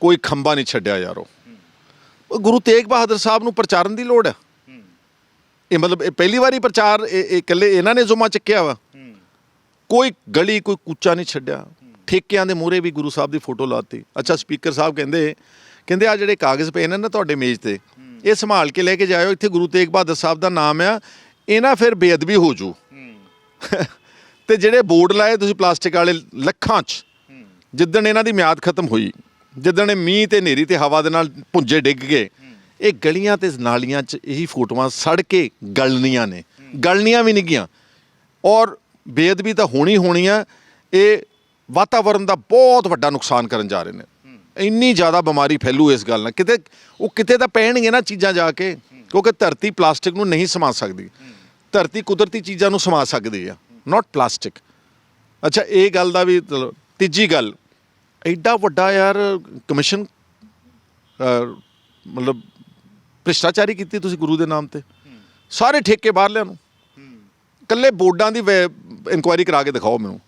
ਕੋਈ ਖੰਭਾ ਨਹੀਂ ਛੱਡਿਆ ਯਾਰੋ। ਉਹ ਗੁਰੂ ਤੇਗ ਬਹਾਦਰ ਸਾਹਿਬ ਨੂੰ ਪ੍ਰਚਾਰਨ ਦੀ ਲੋੜ ਹੈ। ਇਹ ਮਤਲਬ ਇਹ ਪਹਿਲੀ ਵਾਰੀ ਪ੍ਰਚਾਰ ਇਹ ਇਕੱਲੇ ਇਹਨਾਂ ਨੇ ਜ਼ੁਮਾ ਚੱਕਿਆ ਵਾ। ਕੋਈ ਗਲੀ, ਕੋਈ ਕੂਚਾ ਨਹੀਂ ਛੱਡਿਆ। ਠੇਕਿਆਂ ਦੇ ਮੂਹਰੇ ਵੀ ਗੁਰੂ ਸਾਹਿਬ ਦੀ ਫੋਟੋ ਲਾਤੀ। ਅੱਛਾ, ਸਪੀਕਰ ਸਾਹਿਬ ਕਹਿੰਦੇ ਕਹਿੰਦੇ ਆ ਜਿਹੜੇ ਕਾਗਜ਼ ਪਏ ਨੇ ਨਾ ਤੁਹਾਡੇ ਮੇਜ਼ ਤੇ, ਇਹ ਸੰਭਾਲ ਕੇ ਲੈ ਕੇ ਜਾਇਓ। ਇੱਥੇ ਗੁਰੂ ਤੇਗ ਬਹਾਦਰ ਸਾਹਿਬ ਦਾ ਨਾਮ ਆ। ਇਹਨਾਂ ਫਿਰ ਬੇਅਦਬੀ ਹੋ ਜੂ। ਤੇ ਜਿਹੜੇ ਬੋਰਡ ਲਾਏ ਤੁਸੀਂ ਪਲਾਸਟਿਕ ਵਾਲੇ ਲੱਖਾਂ 'ਚ, ਜਿੱਦਣ ਇਹਨਾਂ ਦੀ ਮਿਆਦ ਖਤਮ ਹੋਈ। ਜਿੱਦਣ ਇਹ ਮੀਂਹ ਤੇ ਹਨੇਰੀ ਤੇ ਹਵਾ ਦੇ ਨਾਲ ਪੁੰਜੇ ਡਿੱਗ ਗਏ, ਇਹ ਗਲੀਆਂ ਤੇ ਨਾਲੀਆਂ 'ਚ ਇਹੀ ਫੋਟੋਆਂ ਸੜ ਕੇ ਗਲਣੀਆਂ ਨੇ। ਗਲਣੀਆਂ ਵੀ ਨਹੀਂ ਗੀਆਂ ਔਰ ਬੇਅਦਬੀ ਤਾਂ ਹੋਣੀ ਹੋਣੀ ਆ, ਇਹ ਵਾਤਾਵਰਣ ਦਾ ਬਹੁਤ ਵੱਡਾ ਨੁਕਸਾਨ ਕਰਨ ਜਾ ਰਹੇ ਨੇ। ਇੰਨੀ ਜ਼ਿਆਦਾ ਬਿਮਾਰੀ ਫੈਲੂ ਇਸ ਗੱਲ ਨਾਲ। ਕਿਤੇ ਉਹ ਕਿਤੇ ਤਾਂ ਪੈਣਗੇ ਨਾ ਚੀਜ਼ਾਂ ਜਾ ਕੇ, ਕਿਉਂਕਿ ਧਰਤੀ ਪਲਾਸਟਿਕ ਨੂੰ ਨਹੀਂ ਸਮਾ ਸਕਦੀ। ਧਰਤੀ ਕੁਦਰਤੀ ਚੀਜ਼ਾਂ ਨੂੰ ਸਮਾ ਸਕਦੀ ਆ ਨਾਟ ਪਲਾਸਟਿਕ ਅੱਛਾ, ਇਹ ਗੱਲ ਦਾ ਵੀ ਚਲੋ, ਤੀਜੀ ਗੱਲ ਐਡਾ ਵੱਡਾ ਯਾਰ ਕਮਿਸ਼ਨ ਮਤਲਬ ਭ੍ਰਿਸ਼ਟਾਚਾਰੀ ਕੀਤੀ ਤੁਸੀਂ ਗੁਰੂ ਦੇ ਨਾਮ ਤੇ। ਸਾਰੇ ਠੇਕੇ ਬਾਹਰ ਲਿਆ ਨੂੰ। ਕੱਲੇ ਬੋਰਡਾਂ ਦੀ ਇਨਕੁਆਇਰੀ ਕਰਾ ਕੇ ਦਿਖਾਓ ਮੈਨੂੰ।